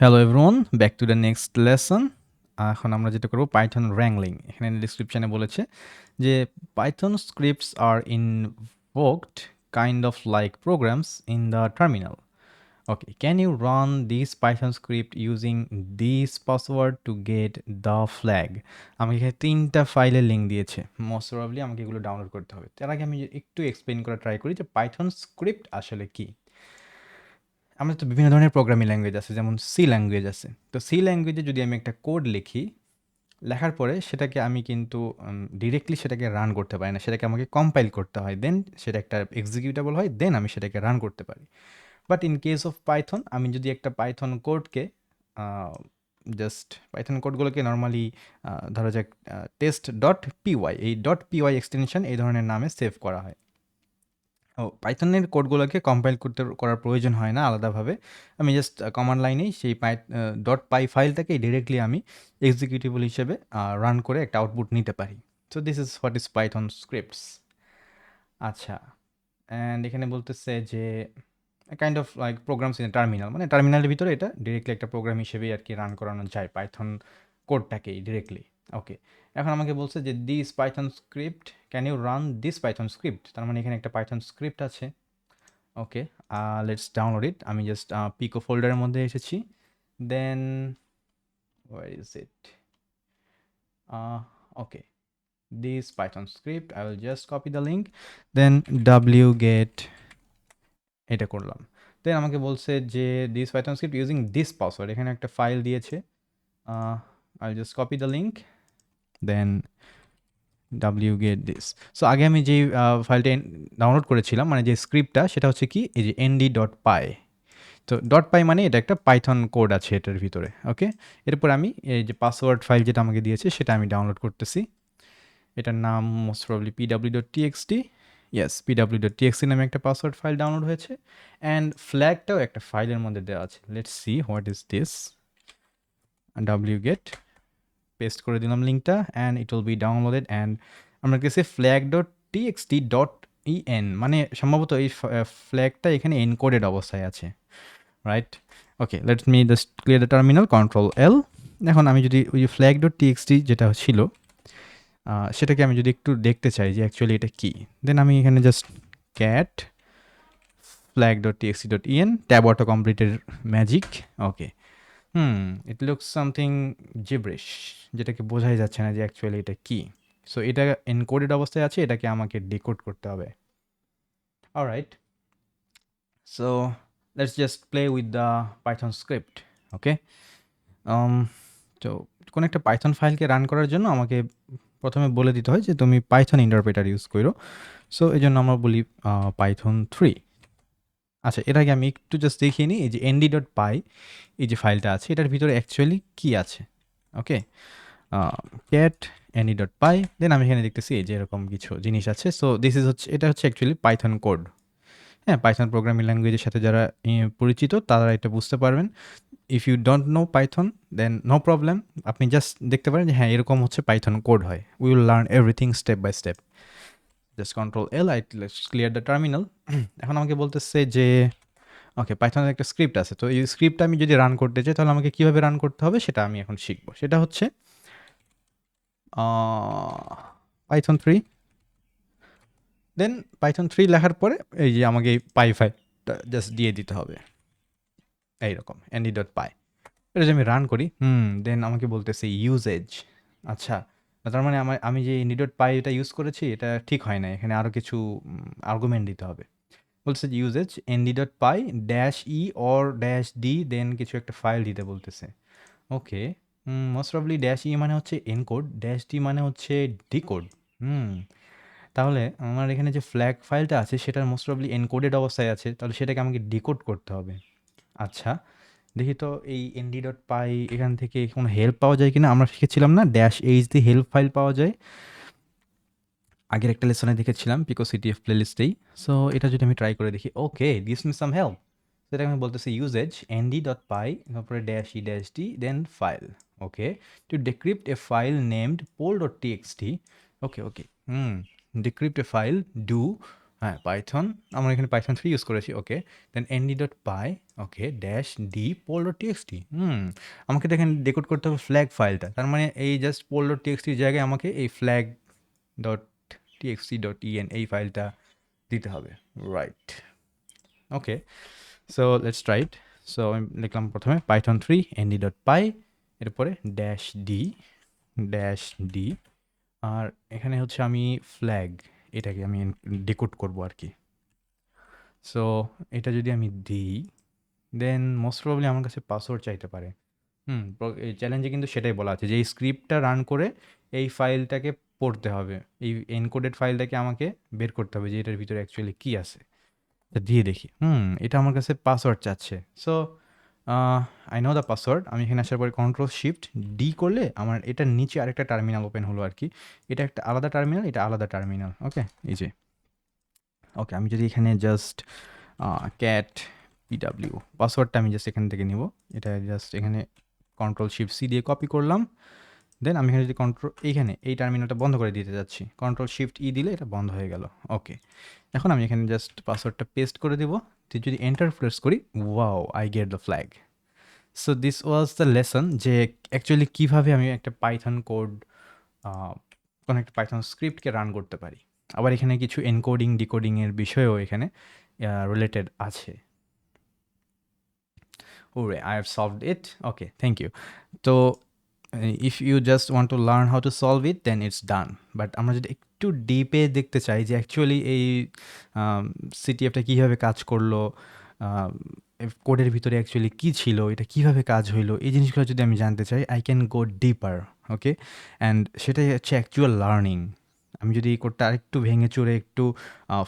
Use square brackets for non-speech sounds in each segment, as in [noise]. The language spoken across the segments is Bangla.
Hello everyone back to the next lesson এখন আমরা যেটা করব পাইথন র্যাংলিং এখানে ডিসক্রিপশানে বলেছে যে Python scripts R invoked kind of like programs in the terminal okay can you run this Python script using this password to get the flag আমাকে এখানে তিনটা ফাইলের লিঙ্ক দিয়েছে। মোস্ট প্রবলি আমাকে এগুলো ডাউনলোড করতে হবে। তার আগে আমি একটু এক্সপ্লেন করা ট্রাই করি যে পাইথন স্ক্রিপ্ট আসলে কী। আমাদের তো বিভিন্ন ধরনের প্রোগ্রামিং ল্যাঙ্গুয়েজ আছে, যেমন সি ল্যাঙ্গুয়েজ আছে। তো সি ল্যাঙ্গুয়েজে যদি আমি একটা কোড লিখি, লেখার পরে সেটাকে আমি কিন্তু ডিরেক্টলি সেটাকে রান করতে পারি না। সেটাকে আমাকে কম্পাইল করতে হয়। দেন সেটা একটা এক্সিকিউটেবল হয় দেন আমি সেটাকে রান করতে পারি। But in case of Python আমি যদি একটা পাইথন কোডকে জাস্ট পাইথন কোডগুলোকে নর্মালি ধরা যাক টেস্ট ডট পিওয়াই এই ডট পিওয়াই এক্সটেনশন এই ধরনের নামে সেভ করা হয়। ও পাইথনের কোডগুলোকে কম্পাইল করতে, করার প্রয়োজন হয় না আলাদাভাবে। আমি জাস্ট কমান্ড লাইনেই সেই পাই ডট পাই ফাইলটাকে ডিরেক্টলি আমি এক্সিকিউটিবল হিসেবে রান করে একটা আউটপুট নিতে পারি। So this is what is Python scripts আচ্ছা অ্যান্ড এখানে বলতেছে যে kind of like programs in terminal মানে টার্মিনালের ভিতরে এটা ডিরেক্টলি একটা প্রোগ্রাম হিসেবেই আর কি রান করানো যায় পাইথন কোডটাকেই ডিরেক্টলি ওকে এখন আমাকে বলছে যে this Python script can you run this Python script তার মানে এখানে একটা পাইথন স্ক্রিপ্ট আছে। ওকে লেটস ডাউনলোড ইট আমি জাস্ট পিকো ফোল্ডারের মধ্যে এসেছি। Then where is it okay Python script I will just copy the link then W গেট এটা করলাম। দেন আমাকে বলছে যে this Python script using this password এখানে একটা ফাইল দিয়েছে। I just copy the link then W গেট দিস সো আগে আমি যেই ফাইলটা ডাউনলোড করেছিলাম মানে যে স্ক্রিপ্টটা সেটা হচ্ছে কি, এই যে এনডি ডট পাই তো ডট পাই মানে এটা একটা পাইথন কোড আছে এটার ভিতরে ওকে এরপর আমি এই যে পাসওয়ার্ড ফাইল যেটা আমাকে দিয়েছে, সেটা আমি ডাউনলোড করতেছি। এটার নাম most probably PW dot TXT yes PW dot TXT নামে একটা পাসওয়ার্ড ফাইল ডাউনলোড হয়েছে। অ্যান্ড ফ্ল্যাগটাও একটা ফাইলের মধ্যে দেওয়া আছে। Let's see what is this W গেট পেস্ট করে দিলাম লিঙ্কটা and it will be downloaded and আমরা কাছে flag dot TXT dot EN মানে সম্ভবত এই ফ্ল্যাগটা এখানে এনকোডেড অবস্থায় আছে right okay let me just clear the terminal control L এখন আমি যদি ওই ফ্ল্যাগ ডট টিএক্সটি যেটা ছিল সেটাকে আমি যদি একটু দেখতে চাই যে অ্যাকচুয়ালি এটা কী দেন আমি এখানে just cat flag dot TXT dot EN tab hmm it looks something gibberish যেটাকে বোঝাই যাচ্ছে না যে অ্যাকচুয়ালি এটা কী। সো এটা এনকোডেড অবস্থায় আছে, এটাকে আমাকে ডিকোড করতে হবে। Right so let's just play with the Python script okay তো কোনো একটা পাইথন ফাইলকে রান করার জন্য আমাকে প্রথমে বলে দিতে হয় যে তুমি পাইথন ইন্টারপ্রেটার ইউজ করো। সো এই জন্য আমরা বলি পাইথন থ্রি আচ্ছা এর আগে আমি একটু জাস্ট দেখিয়ে নিই, এই যে এনডি ডট পাই এই যে ফাইলটা আছে, এটার ভিতরে অ্যাকচুয়ালি কী আছে? Okay cat ND dot py then আমি এখানে দেখতেছি এই যে এরকম কিছু জিনিস আছে। সো দিস ইজ হচ্ছে, এটা হচ্ছে অ্যাকচুয়ালি পাইথন কোড হ্যাঁ পাইথন প্রোগ্রামিং ল্যাঙ্গুয়েজের সাথে যারা পরিচিত, তারা এটা বুঝতে পারবেন। If you don't know Python then no problem আপনি জাস্ট দেখতে পারেন যে হ্যাঁ এরকম হচ্ছে পাইথন কোড হয়। We will learn everything step by step just control L I clear the terminal এখন আমাকে বলতেছে যে ওকে পাইথনের একটা স্ক্রিপ্ট আছে, তো এই স্ক্রিপ্টটা আমি যদি রান করতে চাই, তাহলে আমাকে কীভাবে রান করতে হবে সেটা আমি এখন শিখব। সেটা হচ্ছে Python three then Python three লেখার পরে এই যে আমাকে এই পাই ফাইলটা জাস্ট দিয়ে দিতে হবে। এইরকম এনডি ডট পাই এটা যদি আমি রান করি, হুম দেন আমাকে বলতেছে ইউজেজ আচ্ছা তার মানে আমার, আমি যে এনডি ডট পাই এটা ইউজ করেছি, এটা ঠিক হয় না এখানে আরও কিছু আর্গুমেন্ট দিতে হবে। বলছে যে usage ND dot py dash E or dash D then কিছু একটা ফাইল দিতে বলতেছে। Okay most probably dash E মানে হচ্ছে এনকোড ড্যাশ ডি মানে হচ্ছে ডিকোড হুম, তাহলে আমার এখানে যে ফ্ল্যাগ ফাইলটা আছে, সেটার মোস্ট প্রবলি এনকোডেড অবস্থায় আছে, তাহলে সেটাকে আমাকে ডিকোড করতে হবে। আচ্ছা দেখি তো এই এনডি ডট পাই এখান থেকে কোনো হেল্প পাওয়া যায় কিনা? আমরা শিখেছিলাম না ড্যাশ এইচ দিয়ে হেল্প ফাইল পাওয়া যায়। আগের একটা লেসনে দেখেছিলাম পিকো সিটি এফ প্লেলিস্টেই সো এটা যদি আমি ট্রাই করে দেখি okay this miss some help সেটা আমি বলতেছি ইউজেজ এনডি ডট পাই তারপরে dash E dash D then file okay to decrypt a file named pole dot T X D okay okay hmm, decrypt a file do হ্যাঁ পাইথন আমরা এখানে পাইথন থ্রি ইউজ করেছি okay then ND dot py okay dash D poll dot TXT hmm. আমাকে দেখেন ডেকোড করতে হবে ফ্ল্যাগ ফাইলটা তার মানে এই জাস্ট পোল ডট টিএক্সটির জায়গায় আমাকে এই flag dot TXT dot EN এই ফাইলটা দিতে হবে। Right okay so let's right so আমি লিখলাম প্রথমে Python three ND dot py এরপরে ড্যাশ ডি ড্যাশ ডি আর এখানে হচ্ছে আমি ফ্ল্যাগ এটাকে আমি ডিকোড করব আর কি। সো এটা যদি আমি দিই দেন মোস্ট প্রবলি আমার কাছে পাসওয়ার্ড চাইতে পারে। হুম চ্যালেঞ্জে কিন্তু সেটাই বলা আছে যে এই স্ক্রিপ্টটা রান করে এই ফাইলটাকে পড়তে হবে। এই এনকোডেড ফাইলটাকে আমাকে বের করতে হবে যে এটার ভিতরে অ্যাকচুয়ালি কী আছে। দিয়ে দেখি। হুম, এটা আমার কাছে পাসওয়ার্ড চাচ্ছে। So I know the password আমি এখানে আসার পরে কন্ট্রোল শিফট ডি করলে আমার এটার নিচে আরেকটা টার্মিনাল ওপেন হলো আর কি। এটা একটা আলাদা টার্মিনাল এটা আলাদা টার্মিনাল ওকে এই যে। ওকে আমি যদি এখানে জাস্ট ক্যাট পিডাব্লিউ পাসওয়ার্ডটা আমি জাস্ট এখান থেকে নিব। এটা জাস্ট এখানে কন্ট্রোল শিফট সি দিয়ে কপি করলাম। দেন আমি এখানে যদি কন্ট্রোল এইখানে এই টার্মিনালটা বন্ধ করে দিতে যাচ্ছি। কন্ট্রোল শিফট ই দিলে এটা বন্ধ হয়ে গেল। ওকে এখন আমি এখানে জাস্ট পাসওয়ার্ডটা পেস্ট করে দেবো। তো যদি এন্টার প্রেস করি wow I get the flag so this was the lesson যে অ্যাকচুয়ালি কীভাবে আমি একটা পাইথন কোড কোনো একটা পাইথন স্ক্রিপ্টকে রান করতে পারি। আবার এখানে কিছু এনকোডিং ডিকোডিংয়ের বিষয়ও এখানে রিলেটেড আছে। ওরে I have solved it okay thank you তো if you just want to learn how to solve it then it's done but আমরা যদি একটু ডিপে দেখতে চাই যে অ্যাকচুয়ালি এই সিটিএফটা কীভাবে কাজ করল কোডের ভিতরে অ্যাকচুয়ালি কী ছিল, এটা কীভাবে কাজ হইল, এই জিনিসগুলো যদি আমি জানতে চাই I can go deeper okay and সেটাই হচ্ছে অ্যাকচুয়াল লার্নিং আমি যদি এই কোডটা আরেকটু ভেঙে চুরে একটু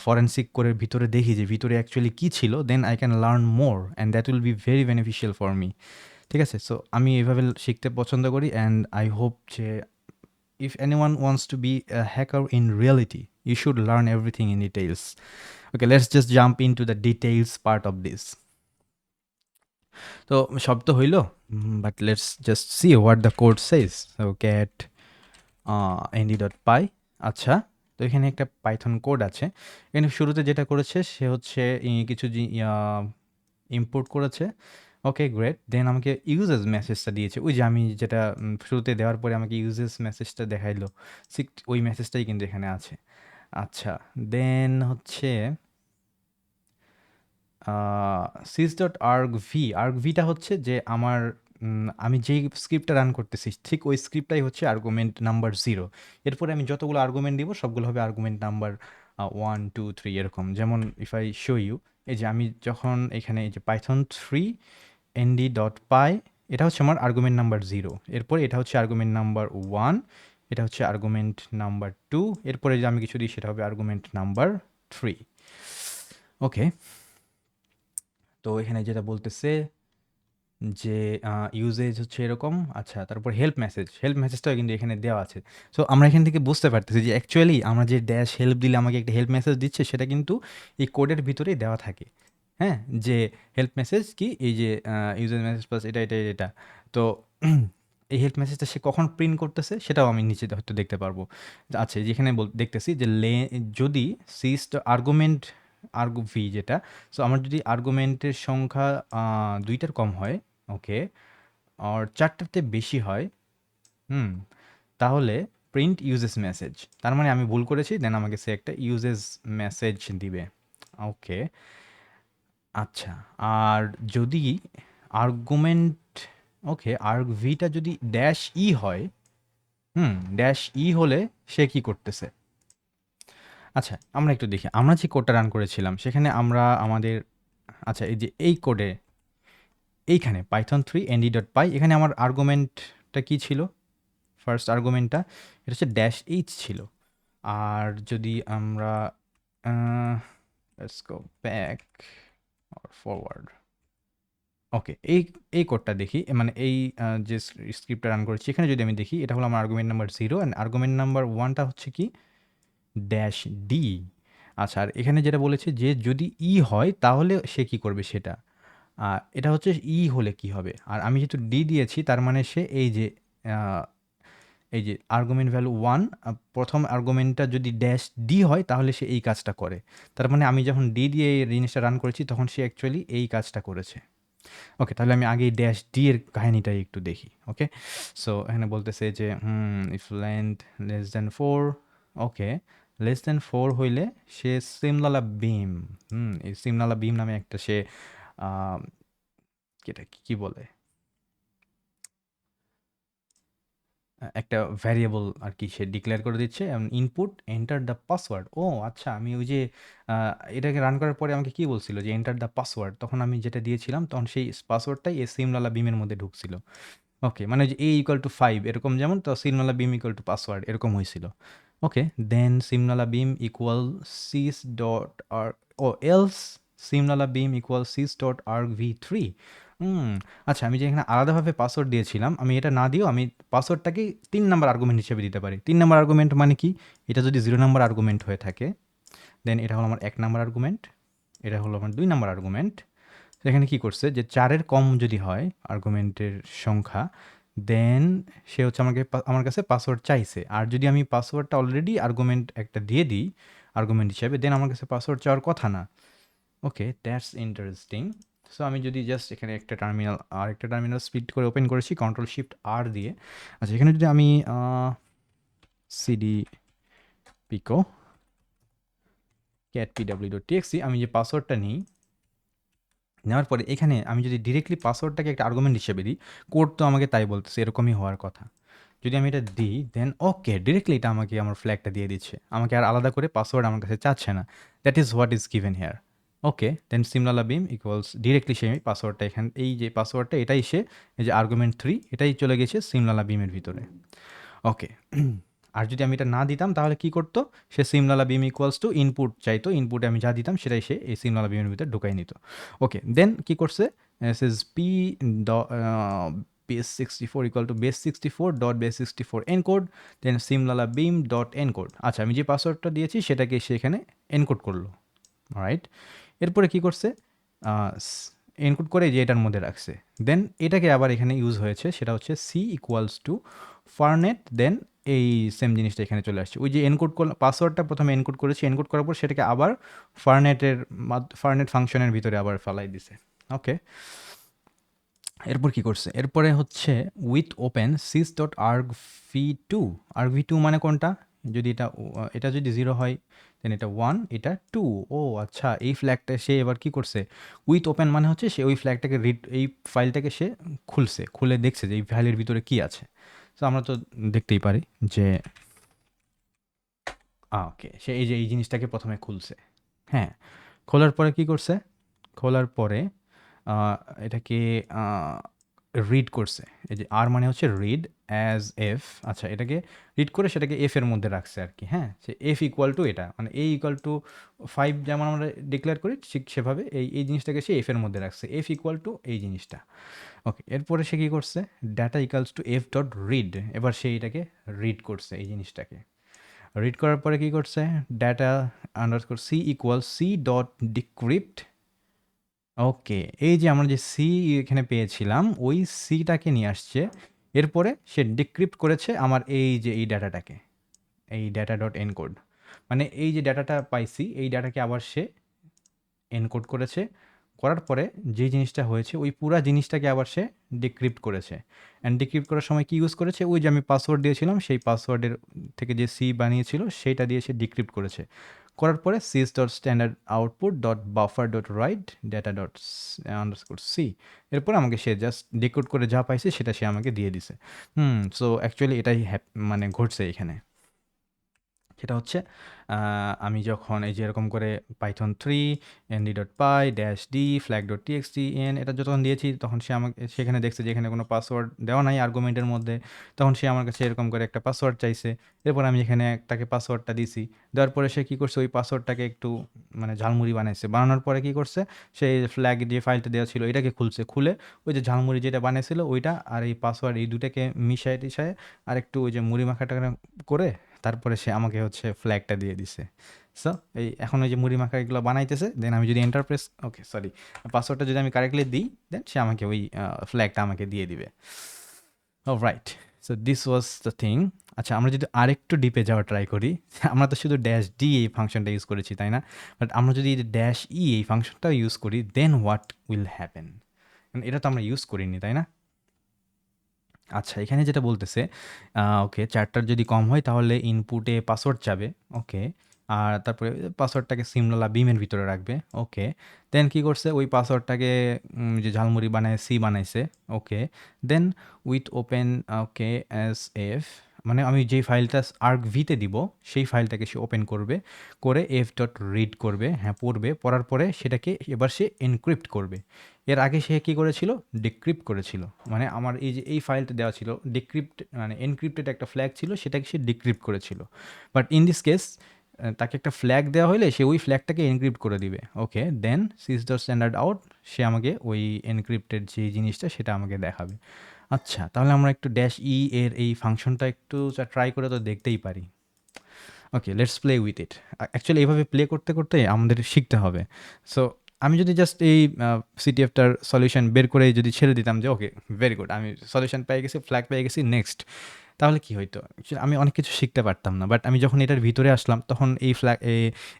ফরেন্সিক করে ভিতরে দেখি যে ভিতরে অ্যাকচুয়ালি কী ছিল then I can learn more and that will be very beneficial for me ঠিক আছে সো আমি এইভাবে শিখতে পছন্দ করি অ্যান্ড আই হোপ যে if anyone wants to be a in in reality, should learn everything everything in details. Okay, let's just jump into the details part of this. তো সব তো হইল but let's just see what the code says so cat ND dot py আচ্ছা তো এখানে একটা পাইথন কোড আছে এখানে শুরুতে যেটা করেছে সে হচ্ছে কিছু ইম্পোর্ট করেছে ওকে গ্রেট দেন আমাকে ইউজেস মেসেজটা দিয়েছে। ওই যে আমি যেটা শুরুতে দেওয়ার পরে আমাকে ইউজেস মেসেজটা দেখাইলো। ওই মেসেজটাই কিন্তু এখানে আছে। আচ্ছা দেন হচ্ছে সিস ডট আর্গ ভি আর্গ ভিটা হচ্ছে যে আমার আমি যেই স্ক্রিপ্টটা রান করতেছি, ঠিক ওই স্ক্রিপ্টটাই হচ্ছে আর্গুমেন্ট নাম্বার জিরো এরপরে আমি যতগুলো আর্গুমেন্ট দিব, সবগুলো হবে argument number one two three এরকম। যেমন ইফ আই শো ইউ এই যে আমি যখন এখানে এই যে Python three ND dot py এটা হচ্ছে আমার আর্গুমেন্ট নাম্বার জিরো এরপরে এটা হচ্ছে আর্গুমেন্ট নাম্বার ওয়ান এটা হচ্ছে আর্গুমেন্ট নাম্বার টু এরপরে যে আমি কিছু দিই সেটা হবে আর্গুমেন্ট নাম্বার থ্রি ওকে তো এখানে যেটা বলতেছে যে ইউজেজ হচ্ছে এরকম আচ্ছা তারপর হেল্প মেসেজ হেল্প মেসেজটাও কিন্তু এখানে দেওয়া আছে। সো আমরা এখান থেকে বুঝতে পারতেছি যে অ্যাকচুয়ালি আমরা যে ড্যাশ হেল্প দিলে আমাকে একটা হেল্প মেসেজ দিচ্ছে, সেটা কিন্তু এই কোডের ভিতরেই দেওয়া থাকে। হ্যাঁ যে হেল্প মেসেজ কি? এই যে ইউজার মেসেজ প্লাস এটা এটা এটা তো [clears throat] এই হেল্প মেসেজটা সে কখন প্রিন্ট করতেছে সেটাও আমি নিচে হয়তো দেখতে পারব। আচ্ছা যেখানে দেখতেছি যে লে, যদি সিস্ট আর্গুমেন্ট আর্গু ভি যেটা সো আমার যদি আর্গুমেন্টের সংখ্যা দুইটার কম হয়, ওকে আর চারটাতে বেশি হয়, হুম, তাহলে প্রিন্ট ইউজেস মেসেজ তার মানে আমি ভুল করেছি দেন আমাকে সে একটা ইউজেস মেসেজ দিবে, ওকে। আচ্ছা আর যদি আর্গুমেন্ট ওকে আর্গ ভিটা যদি ড্যাশ ই হয়, হুম ড্যাশ ই হলে সে কি করতেছে? আচ্ছা আমরা একটু দেখি। আমরা যে কোডটা রান করেছিলাম, সেখানে আমরা আমাদের আচ্ছা এই যে এই কোডে এইখানে Python three ND dot py এখানে আমার আর্গুমেন্টটা কি ছিল? ফার্স্ট আর্গুমেন্টটা এটা হচ্ছে ড্যাশ এইচ ছিল। আর যদি আমরা ব্যাক ফরওয়ার্ড ওকে এই এই কোডটা দেখি। মানে এই যে স্ক্রিপ্টটা রান করেছি, এখানে যদি আমি দেখি, এটা হলো আমার argument number zero and argument number ওয়ানটা হচ্ছে কি? ড্যাশ ডি আচ্ছা আর এখানে যেটা বলেছে যে যদি ই হয়, তাহলে সে কি করবে সেটা? এটা হচ্ছে ই হলে কি হবে? আর আমি যেহেতু ডি দিয়েছি, তার মানে সে এই যে এই যে আর্গুমেন্ট ভ্যালু ওয়ান প্রথম আর্গুমেন্টটা যদি ড্যাশ ডি হয় তাহলে সে এই কাজটা করে। তার মানে আমি যখন ডি দিয়ে এই জিনিসটা রান করেছি তখন সে অ্যাকচুয়ালি এই কাজটা করেছে। ওকে তাহলে আমি আগে ড্যাশ ডি এর কাহিনীটাই একটু দেখি। ওকে সো এখানে বলতেছে যে if len less than four okay less than four হইলে সে সিমলালা বিম হুম এই সিমলালা বিম নামে একটা সে আহ, এটা কি- কি বলে আ- একটা ভ্যারিয়েবল আর কি সে ডিক্লেয়ার করে দিচ্ছে ইনপুট এন্টার দ্য পাসওয়ার্ড ও আচ্ছা আমি ওই যে এটাকে রান করার পরে আমাকে কি বলছিল যে এন্টার দ্য পাসওয়ার্ড তখন আমি যেটা দিয়েছিলাম, তখন সেই পাসওয়ার্ডটাই এই সিমলালা বিমের মধ্যে ঢুকছিল। ওকে মানে যে এ ইকুয়াল টু ফাইভ এরকম যেমন, তো সিমনালা বিম ইকুয়াল টু পাসওয়ার্ড এরকম হয়েছিল। ওকে দেন সিমনালা বিম equal sys dot R O else সিমনালা বিম equal sys dot argv three hmm আচ্ছা আমি যে এখানে আলাদাভাবে পাসওয়ার্ড দিয়েছিলাম, আমি এটা না দিয়েও আমি পাসওয়ার্ডটাকে তিন নাম্বার আর্গুমেন্ট হিসেবে দিতে পারি। তিন নাম্বার আর্গুমেন্ট মানে কি? এটা যদি জিরো নাম্বার আর্গুমেন্ট হয়ে থাকে দেন এটা হলো আমার এক নাম্বার আর্গুমেন্ট এটা হলো আমার দুই নাম্বার আর্গুমেন্ট এখানে কি করছে যে চারের কম যদি হয় আর্গুমেন্টের সংখ্যা দেন সে হচ্ছে আমাকে পা- আমার কাছে পাসওয়ার্ড চাইছে। আর যদি আমি পাসওয়ার্ডটা অলরেডি আর্গুমেন্ট একটা দিয়ে দিই আর্গুমেন্ট হিসাবে দেন আমার কাছে পাসওয়ার্ড চাওয়ার কথা না। ওকে দ্যাটস ইন্টারেস্টিং সো আমি যদি জাস্ট এখানে একটা টার্মিনাল আর একটা টার্মিনাল স্পিড করে ওপেন করেছি কন্ট্রোল শিফট আর দিয়ে। আচ্ছা এখানে যদি আমি CD pico cat PW dot TXT আমি যে পাসওয়ার্ডটা নিই, নেওয়ার পরে এখানে আমি যদি ডিরেক্টলি পাসওয়ার্ডটাকে একটা আর্গুমেন্ট হিসেবে দিই কোড তো আমাকে তাই বলতেছে, এরকমই হওয়ার কথা। যদি আমি এটা দিই দেন ওকে ডিরেক্টলি এটা আমাকে, আমার ফ্ল্যাগটা দিয়ে দিচ্ছে। আমাকে আর আলাদা করে পাসওয়ার্ড আমার কাছে চাচ্ছে না। That is what is given here okay then সিমলালা বিম ইকুয়ালস ডিরেক্টলি সে পাসওয়ার্ডটা এখান, এই যে পাসওয়ার্ডটা এটাই সে, এই যে আর্গুমেন্ট থ্রি এটাই চলে গেছে সিমলালা বিমের ভিতরে। ওকে, আর যদি আমি এটা না দিতাম, তাহলে কি করতো? সে সিমলালা বিম ইকুয়ালস টু ইনপুট চাইতো ইনপুটে আমি যা দিতাম, সেটাই সে এই সিমলালা বিমের ভিতরে ঢুকাই নিত। ওকে দেন কি করছে? S P four equal to base sixty four dot base sixty four encode then সিমলালা বিম ডট এনকোড আচ্ছা আমি যে পাসওয়ার্ডটা দিয়েছি, সেটাকে সে এখানে এনকোড করল। রাইট এরপরে কি করছে? এনকোড করে যে এটার মধ্যে রাখছে। দেন এটাকে আবার এখানে ইউজ হয়েছে, সেটা হচ্ছে C equals to Fernet then এই সেম জিনিসটা এখানে চলে আসছে। ওই যে এনকোড পাসওয়ার্ডটা প্রথমে এনকোড করেছি এনকোড করার পর সেটাকে আবার ফারনেটের ফারনেট ফাংশনের ভিতরে আবার ফেলাই দিছে। ওকে এরপর কি করছে? এরপরে হচ্ছে with open sys dot argv two argv two মানে কোনটা? যদি এটা এটা যদি জিরো হয় দেন এটা ওয়ান এটা টু ও আচ্ছা এই ফ্ল্যাগটা সে এবার কি করছে? উইথ ওপেন মানে হচ্ছে সে ওই ফ্ল্যাগটাকে রিড এই ফাইলটাকে সে খুলছে, খুলে দেখছে যে এই ফাইলের ভিতরে কি আছে। তো আমরা তো দেখতেই পারি যে ওকে সে এই যে এই জিনিসটাকে প্রথমে খুলছে। হ্যাঁ খোলার পরে কি করছে? খোলার পরে এটাকে রিড করছে। এই যে আর মানে হচ্ছে রিড অ্যাজ এফ আচ্ছা এটাকে রিড করে সেটাকে এফ এর মধ্যে রাখছে আর কি হ্যাঁ? সে এফ ইকুয়াল টু এটা মানে এ ইকুয়াল টু ফাইভ যেমন আমরা ডিক্লেয়ার করি, ঠিক সেভাবে এই এই জিনিসটাকে সে এফ এর মধ্যে রাখছে। এফ ইকুয়াল টু এই জিনিসটা। ওকে এরপরে সে কী করছে? Data equals to F dot read এবার সে এটাকে রিড করছে, এই জিনিসটাকে। রিড করার পরে কী করছে? Data underscore C equal C dot decrypt okay, এই যে আমরা যে সি এখানে পেয়েছিলাম, ওই সিটাকে নিয়ে আসছে। এরপরে সে ডিক্রিপ্ট করেছে আমার এই যে এই ডাটাটাকে, এই ডাটা ডট এনকোড মানে এই যে ডাটাটা পাইছি, এই ডাটাকে আবার সে এনকোড করেছে। করার পরে যে জিনিসটা হয়েছে, ওই পুরা জিনিসটাকে আবার সে ডিক্রিপ্ট করেছে। অ্যান্ড ডিক্রিপ্ট করার সময় কি ইউজ করেছে? ওই যে আমি পাসওয়ার্ড দিয়েছিলাম, সেই পাসওয়ার্ডের থেকে যে সি বানিয়েছিল, সেটা দিয়ে সে ডিক্রিপ্ট করেছে। করার পরে sys dot standard output dot buffer dot write data dot underscore C এরপরে আমাকে সে জাস্ট ডিকোড করে যা পাইছে সেটা সে আমাকে দিয়ে দিছে। হুম সো অ্যাকচুয়ালি এটাই মানে ঘটছে এখানে। সেটা হচ্ছে আমি যখন এই যে এরকম করে Python three ND dot py dash D flag dot TXT N এটা যখন দিয়েছি তখন সে আমাকে, সেখানে দেখছে যে এখানে কোনো পাসওয়ার্ড দেওয়া নাই আর্গুমেন্টের মধ্যে, তখন সে আমার কাছে এরকম করে একটা পাসওয়ার্ড চাইছে। এরপর আমি এখানে তাকে পাসওয়ার্ডটা দিছি। দেওয়ার পরে সে কী করছে? ওই পাসওয়ার্ডটাকে একটু মানে ঝালমুড়ি বানাইছে। বানানোর পরে কী করছে? সেই ফ্ল্যাগ যে ফাইলটা দেওয়া ছিল এটাকে খুলছে। খুলে ওই যে ঝালমুড়ি যেটা বানিয়েছিল ওইটা আর এই পাসওয়ার্ড এই দুটাকে মিশায় টিশায় আর একটু ওই যে মুড়ি মাখাটা করে তারপরে সে আমাকে হচ্ছে ফ্ল্যাগটা দিয়ে দিছে। সো এই এখন ওই যে মুড়ি মাখা এগুলো বানাইতেছে দেন আমি যদি এন্টারপ্রেস ওকে সরি পাসওয়ার্ডটা যদি আমি কারেক্টলি দিই দেন সে আমাকে ওই ফ্ল্যাগটা আমাকে দিয়ে দিবে। ও right so this was the thing আচ্ছা আমরা যদি আরেকটু ডিপে যাওয়া ট্রাই করি, [laughs] আমরা তো শুধু ড্যাশ ডি এই ফাংশনটা ইউজ করেছি, তাই না? বাট আমরা যদি ড্যাশ ই এই ফাংশনটা ইউজ করি দেন হোয়াট উইল হ্যাপেন এটা তো আমরা ইউজ করিনি, তাই না? আচ্ছা এখানে যেটা বলতেছে ওকে চারটার যদি কম হয় তাহলে ইনপুটে পাসওয়ার্ড যাবে ওকে, আর তারপরে পাসওয়ার্ডটাকে সিমলালা বিমের ভিতরে রাখবে, ওকে দেন কি করছে, ওই পাসওয়ার্ডটাকে যে ঝালমুড়ি বানায় সি বানাইছে, okay then with open okay S F মানে আমি যেই ফাইলটা আর্ক ভিতে দিব, সেই ফাইলটাকে সে ওপেন করবে, করে এফ ডট রিড করবে হ্যাঁ পড়বে, পড়ার পরে সেটাকে এবার সে এনক্রিপ্ট করবে। এর আগে সে কী করেছিল? ডিক্রিপ্ট করেছিল। মানে আমার এই যে, এই ফাইলটা দেওয়া ছিল ডিক্রিপ্ট মানে এনক্রিপ্টেড একটা ফ্ল্যাগ ছিল, সেটাকে সে ডিক্রিপ্ট করেছিল। বাট ইন দিস কেস তাকে একটা ফ্ল্যাগ দেওয়া হলে সে ওই ফ্ল্যাগটাকে এনক্রিপ্ট করে দিবে। Okay then says the standard out সে আমাকে ওই এনক্রিপ্টেড যে জিনিসটা, সেটা আমাকে দেখাবে। আচ্ছা তাহলে আমরা একটু ড্যাশ ই এর এই ফাংশনটা একটু ট্রাই করে তো দেখতেই পারি। Okay let's play with it actually এইভাবে প্লে করতে করতে আমাদের শিখতে হবে। সো আমি যদি জাস্ট এই সিটিএফটার সলিউশন বের করে যদি ছেড়ে দিতাম যে ওকে ভেরি গুড আমি সলিউশন পেয়ে গেছি ফ্ল্যাগ পেয়ে গেছি নেক্সট তাহলে কি হইতো? আমি অনেক কিছু শিখতে পারতাম না বাট আমি যখন এটার ভিতরে আসলাম, তখন এই ফ্ল্যাগ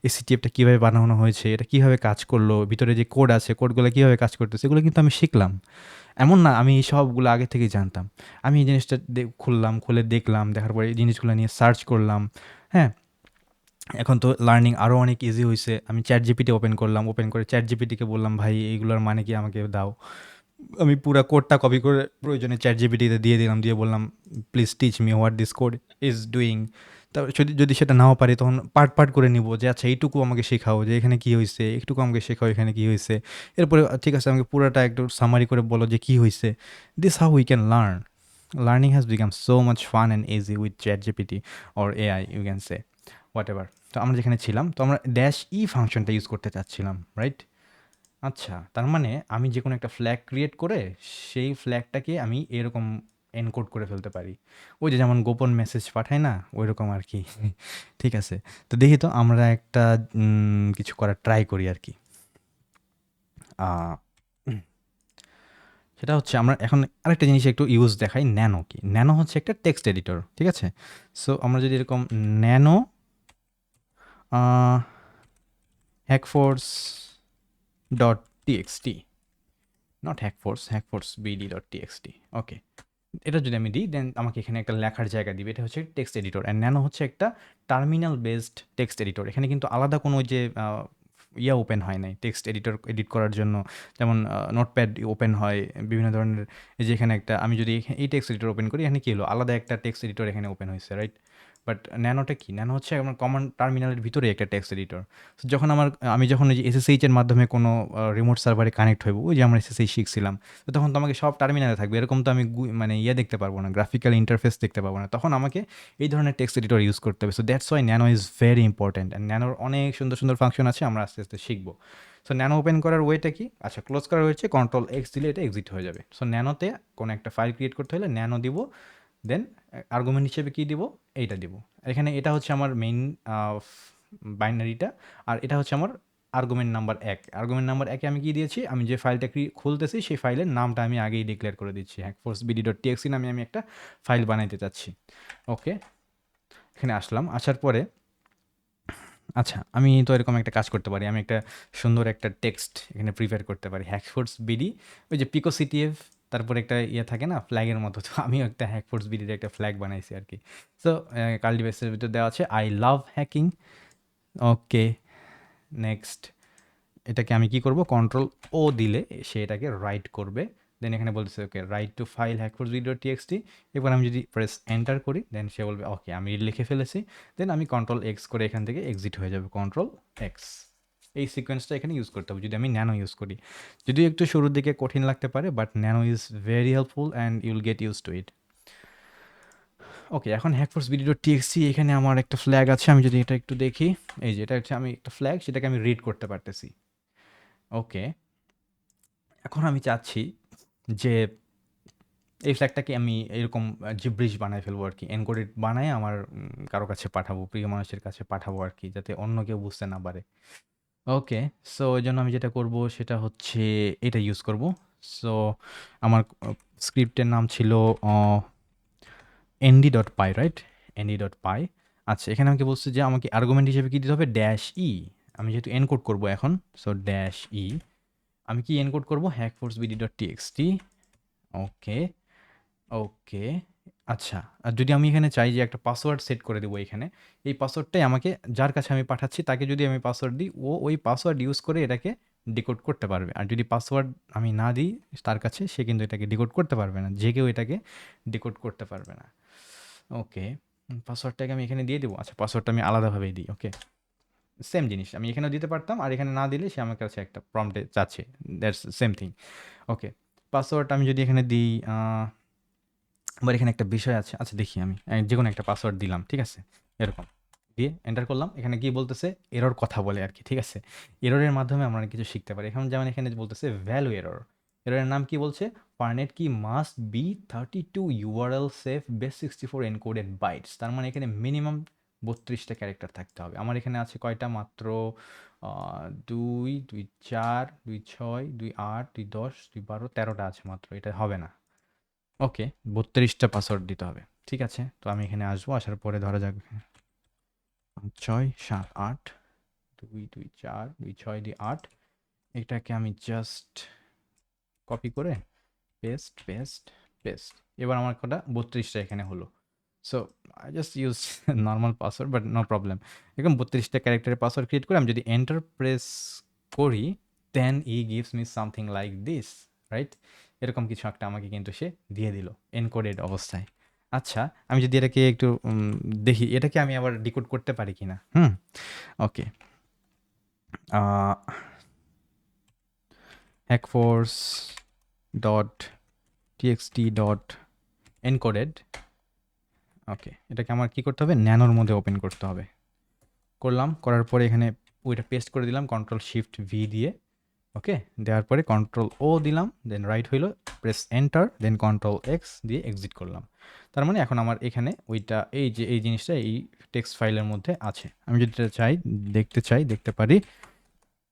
এই সিটিএফটা কীভাবে বানানো হয়েছে, এটা কীভাবে কাজ করল, ভিতরে যে কোড আছে কোডগুলো কীভাবে কাজ করতেছে, এগুলো কিন্তু আমি শিখলাম। এমন না, আমি এই সবগুলো আগে থেকেই জানতাম। আমি এই জিনিসটা খুললাম, খুলে দেখলাম, দেখার পরে এই জিনিসগুলো নিয়ে সার্চ করলাম হ্যাঁ? এখন তো লার্নিং আরও অনেক ইজি হয়েছে আমি চ্যাট জিপিটি ওপেন করলাম ওপেন করে চ্যাট জিপিটিকে বললাম, ভাই, এইগুলোর মানে কি আমাকে দাও? আমি পুরো কোডটা কপি করে প্রয়োজনে চ্যাট জিপিটিতে দিয়ে দিলাম, দিয়ে বললাম please teach me what this code is doing তারপর যদি যদি সেটা নাও পারি, তখন পার্ট পার্ট করে নিব যে আচ্ছা এইটুকু আমাকে শেখাও যে, এখানে কী হয়েছে একটুকু আমাকে শেখাও এখানে কী হয়েছে এরপরে, ঠিক আছে, আমাকে পুরোটা একটু সামারি করে বলো যে, কী হয়েছে this how we can learn learning has become so much fun and easy with chat GPT or AI you can say whatever তো আমরা যেখানে ছিলাম, তো আমরা ড্যাশ ই ফাংশনটা ইউজ করতে চাচ্ছিলাম রাইট আচ্ছা তার মানে আমি যে কোনো একটা ফ্ল্যাগ ক্রিয়েট করে সেই ফ্ল্যাগটাকে আমি এরকম এনকোড করে ফেলতে পারি। ওই যে যেমন গোপন মেসেজ পাঠায় না ওই রকম আর কি। [laughs] ঠিক আছে, তো দেখি তো আমরা একটা কিছু করার ট্রাই করি আর কি। সেটা হচ্ছে আমরা এখন আরেকটা জিনিস একটু ইউজ দেখাই ন্যানো কি? ন্যানো হচ্ছে একটা টেক্সট এডিটর ঠিক আছে? সো আমরা যদি এরকম nano Hackforce dot TXT not Hackforce Hackforce BD dot TXT okay এটা যদি আমি দিই দেন আমাকে এখানে একটা লেখার জায়গা দিবে, এটা হচ্ছে টেক্সট এডিটর অ্যান্ড ন্যানো হচ্ছে একটা টার্মিনাল বেসড টেক্সট এডিটর এখানে কিন্তু আলাদা কোনো যে ইয়া ওপেন হয় নাই টেক্সট এডিটর এডিট করার জন্য, যেমন নোটপ্যাড ওপেন হয়, বিভিন্ন ধরনের যে এখানে একটা, আমি যদি এই টেক্সট এডিটর ওপেন করি, এখানে কী হলো? আলাদা একটা টেক্সট এডিটর এখানে ওপেন হয়েছে রাইট বাট ন্যানোটা কি? ন্যানো হচ্ছে আমার কমন টার্মিনালের ভিতরে একটা টেক্সট এডিটর তো যখন আমার, আমি যখন যে এসএসএইচ এর মাধ্যমে কোনো রিমোট সার্ভারে কানেক্ট হইব, ওই যে আমরা এসএসএইচ শিখছিলাম, তো তখন তো আমাকে সব টার্মিনালে থাকবে। এরকম তো আমি মানে ইয়ে দেখতে পারব না গ্রাফিক্যাল ইন্টারফেস দেখতে পারব না। তখন আমাকে এই ধরনের টেক্সট এডিটর ইউজ করতে হবে। So that's why nano is very important and ন্যানোর অনেক সুন্দর সুন্দর ফাংশন আছে, আমরা আস্তে আস্তে শিখব। সো ন্যানো ওপেন করার ওয়েটা কি? আচ্ছা ক্লোজ করার হয়েছে কন্ট্রোল এক্স দিলে এটা এক্সিট হয়ে যাবে। সো ন্যানোতে কোনো একটা ফাইল ক্রিয়েট করতে হলে ন্যানো দিব দেন আর্গুমেন্ট হিসেবে কী দিব? এইটা দিব। এখানে এটা হচ্ছে আমার মেইন বাইনারিটা আর এটা হচ্ছে আমার আর্গুমেন্ট নাম্বার এক। আর্গুমেন্ট নাম্বার একে আমি কি দিয়েছি? আমি যে ফাইলটা খুলতেছি, সেই ফাইলের নামটা আমি আগেই ডিক্লেয়ার করে দিচ্ছি। হ্যাকফোর্স বিডি ডট টিএক্সি নামে আমি একটা ফাইল বানাইতে চাচ্ছি। ওকে এখানে আসলাম। আসার পরে আচ্ছা আমি তো এরকম একটা কাজ করতে পারি। আমি একটা সুন্দর একটা টেক্সট এখানে প্রিপেয়ার করতে পারি। হ্যাকফোর্স বিডি ওই যে পিকো সিটিএফ তারপরে একটা ইয়ে থাকে না ফ্ল্যাগের মতো। তো আমিও একটা হ্যাকফোর্স বিডির একটা ফ্ল্যাগ বানাইছি আর কি সো কাল ডিভাইসের ভিতরে দেওয়া আছে I love hacking okay next এটাকে আমি কি করব? কন্ট্রোল ও দিলে সে এটাকে রাইট করবে। দেন এখানে বলতেছে okay write to file Hackforce video TXT এবার আমি যদি প্রেস এন্টার করি দেন সে বলবে ওকে আমি লিখে ফেলেছি। দেন আমি কন্ট্রোল এক্স করে এখান থেকে এক্সিট হয়ে যাবে। কন্ট্রোল এক্স এই সিকোয়েন্সটা এখানে ইউজ করতে হবে। যদি আমি ন্যানো ইউজ করি। যদিও একটু শুরুর দিকে কঠিন লাগতে পারে but nano is very helpful and you'll get use to it okay এখন হ্যাকফোর্স ভিডিও টিএক্সি এখানে আমার একটা ফ্ল্যাগ আছে। আমি যদি এটা একটু দেখি, এই যে এটা হচ্ছে আমি একটা ফ্ল্যাগ সেটাকে আমি রিড করতে পারতেছি। ওকে এখন আমি চাচ্ছি যে এই ফ্ল্যাগটাকে আমি এরকম জিব্রিজ বানায় ফেলব আর কি। এনকোডেড বানায় আমার কারও কাছে পাঠাবো, প্রিয় মানুষের কাছে পাঠাবো আর কি, যাতে অন্য কেউ বুঝতে না পারে। ওকে সো এই জন্য আমি যেটা করব সেটা হচ্ছে এটা ইউজ করব। সো আমার স্ক্রিপ্টের নাম ছিল ND dot py right ND dot py আচ্ছা এখানে আমাকে বলছে যে আমাকে আর্গুমেন্ট হিসেবে কী দিতে হবে? ড্যাশ ই আমি যেহেতু এনকোড করব এখন সো ড্যাশ ই আমি কি এনকোড করব? Hack force BD dot TXT okay okay আচ্ছা আর যদি আমি এখানে চাই যে একটা পাসওয়ার্ড সেট করে দেবো এখানে, এই পাসওয়ার্ডটাই আমাকে যার কাছে আমি পাঠাচ্ছি তাকে যদি আমি পাসওয়ার্ড দিই, ও ওই পাসওয়ার্ড ইউজ করে এটাকে ডিকোড করতে পারবে। আর যদি পাসওয়ার্ড আমি না দিই তার কাছে, সে কিন্তু এটাকে ডিকোড করতে পারবে না। যে কেউ এটাকে ডিকোড করতে পারবে না। ওকে পাসওয়ার্ডটাকে আমি এখানে দিয়ে দেবো। আচ্ছা পাসওয়ার্ডটা আমি আলাদাভাবেই দিই, ওকে। সেম জিনিস, আমি এখানেও দিতে পারতাম, আর এখানে না দিলে সে আমার কাছে একটা প্রম্পটে চাচ্ছে that's same thing okay. Password আমি যদি এখানে দিই আবার এখানে একটা বিষয় আছে আচ্ছা দেখি আমি যে কোনো একটা পাসওয়ার্ড দিলাম, ঠিক আছে? এরকম। দিয়ে এন্টার করলাম, এখানে গিয়ে বলতেছে এরর কথা বলে আর কি ঠিক আছে? এররের মাধ্যমে আমরা কিছু শিখতে পারি। এখন যেমন এখানে বলতেছে ভ্যালু এরর এররের নাম কি বলছে? Fernet key must be thirty two URL safe base sixty four encoded bytes তার মানে এখানে মিনিমাম বত্রিশটা ক্যারেক্টার থাকতে হবে। আমার এখানে আছে কয়টা মাত্র? দুই দুই চার, দুই ছয়, দুই আট, দুই দশ, দুই বারো, তেরোটা আছে মাত্র। এটা হবে না। ওকে, বত্রিশটা পাসওয়ার্ড দিতে হবে। ঠিক আছে? তো আমি এখানে আসব, আসার পরে ধরা যাক। ছয়, সাত, আট, দুই দুই, চার, দুই, ছয়, দুই, আট। এটাকে আমি জাস্ট কপি করে পেস্ট পেস্ট পেস্ট এবার আমার কটা? বত্রিশটা এখানে হলো। So I just use normal password but no problem এরকম বত্রিশটা ক্যারেক্টারের পাসওয়ার্ড ক্রিয়েট করে আমি যদি এন্টার প্রেস করি then he gives me something like this right এরকম কিছু একটা আমাকে কিন্তু সে দিয়ে দিল এনকোডেড অবস্থায়। আচ্ছা আমি যদি এটাকে একটু দেখি, এটাকে আমি আবার ডিকোড করতে পারি কি না হুম okay hackforce dot TXT dot encoded okay এটাকে আমার কি করতে হবে? ন্যানোর মধ্যে ওপেন করতে হবে। করলাম, করার পরে এখানে ওইটা পেস্ট করে দিলাম কন্ট্রোল শিফট ভি দিয়ে। ওকে, দেওয়ার পরে কন্ট্রোল ও দিলাম দেন রাইট হইল press enter then control X দিয়ে এক্সিট করলাম। তার মানে এখন আমার এখানে ওইটা, এই যে, এই জিনিসটা, এই টেক্সট ফাইলের মধ্যে আছে। আমি যদি চাই, দেখতে চাই, দেখতে পারি,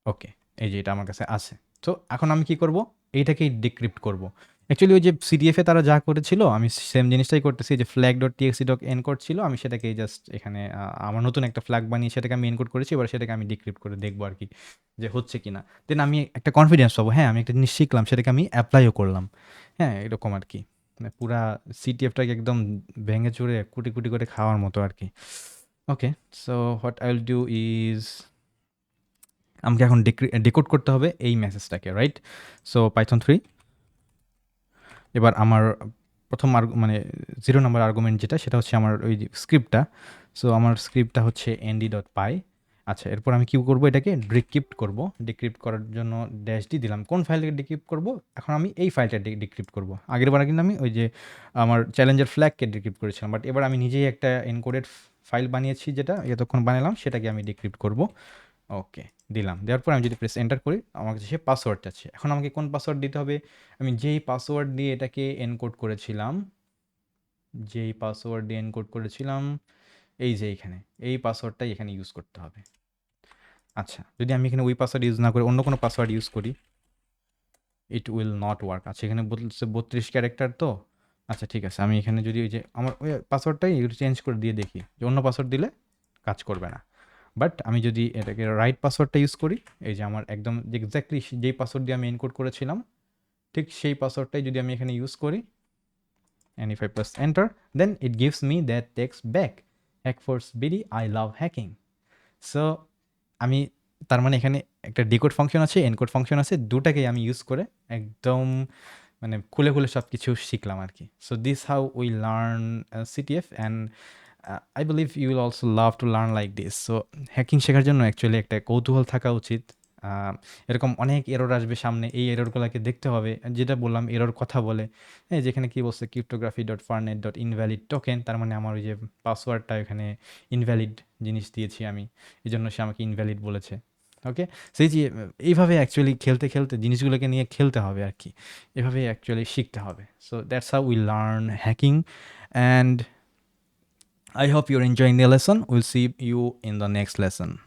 ওকে, এই যে এটা আমার কাছে আছে। তো এখন আমি কি করব? এইটাকেই ডিক্রিপ্ট করব। অ্যাকচুয়ালি ওই যে সিডিএফে তারা যা করেছিল, আমি সেম জিনিসটাই করতেছি, যে flag dot TXT dot encode ছিল, আমি সেটাকে জাস্ট এখানে আমার নতুন একটা ফ্ল্যাগ বানিয়ে সেটাকে আমি এনকোড করেছি, এবার সেটাকে আমি ডিক্রিপ্ট করে দেখব আর কি, যে হচ্ছে কি না দেন আমি একটা কনফিডেন্স পাবো হ্যাঁ আমি একটা জিনিস শিখলাম, সেটাকে আমি অ্যাপ্লাইও করলাম। হ্যাঁ এরকম আর কি। মানে পুরা সিটিএফটাকে একদম ভেঙে চুড়ে কুটি কুটি করে খাওয়ার মতো আর কি। Okay so what I will do is আমাকে এখন ডিকোড করতে হবে এই মেসেজটাকে রাইট সো পাইথন থ্রি এবার আমার প্রথম মানে জিরো নাম্বার আর্গুমেন্ট যেটা, সেটা হচ্ছে আমার ওই স্ক্রিপ্টটা সো আমার স্ক্রিপ্টটা হচ্ছে এনডি ডট পাই আচ্ছা এরপর আমি কী করব এটাকে? ডিক্রিপ্ট করব। ডিক্রিপ্ট করার জন্য ড্যাশ ডি দিলাম। কোন ফাইলটাকে ডিক্রিপ্ট করব? এখন আমি এই ফাইলটা ডিক্রিপ্ট করব। আগের বার কিন্তু আমি ওই যে আমার চ্যালেঞ্জার ফ্ল্যাগকে ডিক্রিপ্ট করেছিলাম। বাট এবার আমি নিজেই একটা এনকোডেড ফাইল বানিয়েছি যেটা এতক্ষণ বানালাম, সেটাকে আমি ডিক্রিপ্ট করব। ওকে, দিলাম। দেওয়ার পর আমি যদি প্রেস এন্টার করি, আমার কাছে সে পাসওয়ার্ড চাচ্ছে এখন আমাকে কোন পাসওয়ার্ড দিতে হবে? আমি যেই পাসওয়ার্ড দিয়ে এটাকে এনকোড করেছিলাম, যেই পাসওয়ার্ড দিয়ে এনকোড করেছিলাম, এই যে এখানে, এই পাসওয়ার্ডটাই এখানে ইউজ করতে হবে। আচ্ছা যদি আমি এখানে ওই পাসওয়ার্ড ইউজ না করে অন্য কোনো পাসওয়ার্ড ইউজ করি ইট উইল নট ওয়ার্ক আচ্ছা এখানে বত্রিশ ক্যারেক্টার তো? আচ্ছা ঠিক আছে। আমি এখানে যদি ওই যে আমার ওই পাসওয়ার্ডটাই চেঞ্জ করে দিয়ে দেখি। যে অন্য পাসওয়ার্ড দিলে কাজ করবে না। বাট আমি যদি এটাকে রাইট পাসওয়ার্ডটা ইউজ করি, এই যে আমার একদম এক্স্যাক্টলি যেই পাসওয়ার্ড দিয়ে আমি এনকোড করেছিলাম, ঠিক সেই পাসওয়ার্ডটাই যদি আমি এখানে ইউজ করি, and if I press enter, then it gives me that text back. Hack force bd I love hacking. So, আমি তার মানে এখানে একটা ডিকোড ফাংশন আছে এনকোড ফাংশন আছে, দুটাকেই আমি ইউজ করে একদম মানে খুলে খুলে সব কিছু শিখলাম আর কি so this how we learn CTF and I believe you will also love to learn like this so hacking শেখার জন্য অ্যাকচুয়ালি একটা কৌতূহল থাকা উচিত। এরকম অনেক এরর আসবে সামনে। এই এররগুলোকে দেখতে হবে। যেটা বললাম এরর কথা বলে। হ্যাঁ যেখানে কী বলছে cryptography dot Fernet dot invalid token তার মানে আমার ওই যে পাসওয়ার্ডটা এখানে ইনভ্যালিড জিনিস দিয়েছি আমি। এই জন্য সে আমাকে ইনভ্যালিড বলেছে। ওকে সেই যে, এইভাবে অ্যাকচুয়ালি খেলতে খেলতে জিনিসগুলোকে নিয়ে খেলতে হবে আর কি। এভাবে অ্যাকচুয়ালি শিখতে হবে। So that's how we learn hacking and I hope you're enjoying the lesson. We'll see you in the next lesson.